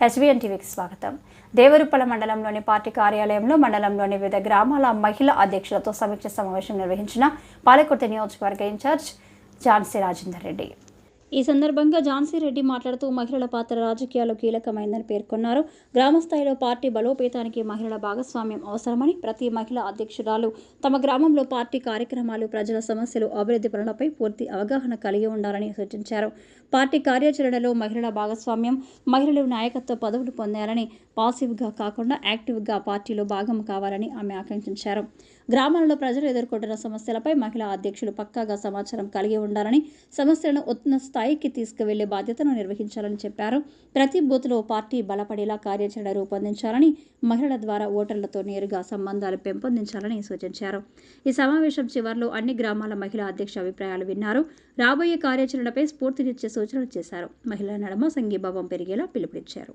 HBN టీవీకి స్వాగతం. దేవరుప్పల మండలంలోని పార్టీ కార్యాలయంలో మండలంలోని వివిధ గ్రామాల మహిళా అధ్యక్షులతో సమీక్ష సమావేశం నిర్వహించిన పాలకుర్తి నియోజకవర్గ ఇన్ఛార్జ్ ఝాన్సీ రాజేందర్ రెడ్డి. ఈ సందర్భంగా ఝాన్సీ రెడ్డి మాట్లాడుతూ మహిళల పాత్ర రాజకీయాల్లో కీలకమైందని పేర్కొన్నారు. గ్రామస్థాయిలో పార్టీ బలోపేతానికి మహిళల భాగస్వామ్యం అవసరమని ప్రతి మహిళా అధ్యక్షురాలు తమ గ్రామంలో పార్టీ కార్యక్రమాలు ప్రజల సమస్యలు అభివృద్ధి పనులపై పూర్తి అవగాహన కలిగి ఉండాలని సూచించారు. పార్టీ కార్యాచరణలో మహిళల భాగస్వామ్యం మహిళలు నాయకత్వ పదవులు పొందాలని పాసివ్గా కాకుండా యాక్టివ్గా పార్టీలో భాగం కావాలని ఆమె ఆకాంక్షించారు. గ్రామాలలో ప్రజలు ఎదుర్కొంటున్న సమస్యలపై మహిళా అధ్యక్షులు పక్కాగా సమాచారం కలిగి ఉండాలని సమస్యలను ఉన్నత స్థాయికి తీసుకువెళ్ళే బాధ్యతను నిర్వహించాలని చెప్పారు. ప్రతి బూత్లో పార్టీ బలపడేలా కార్యాచరణ రూపొందించాలని మహిళల ద్వారా ఓటర్లతో నేరుగా సంబంధాలు పెంపొందించాలని సూచించారు. ఈ సమావేశం చివరిలో అన్ని గ్రామాల మహిళా అధ్యక్ష అభిప్రాయాలు విన్నారు. రాబోయే కార్యాచరణపై స్ఫూర్తినిచ్చే సూచనలు చేశారు. మహిళల నడమ సంఘీభావం పెరిగేలా పిలుపునిచ్చారు.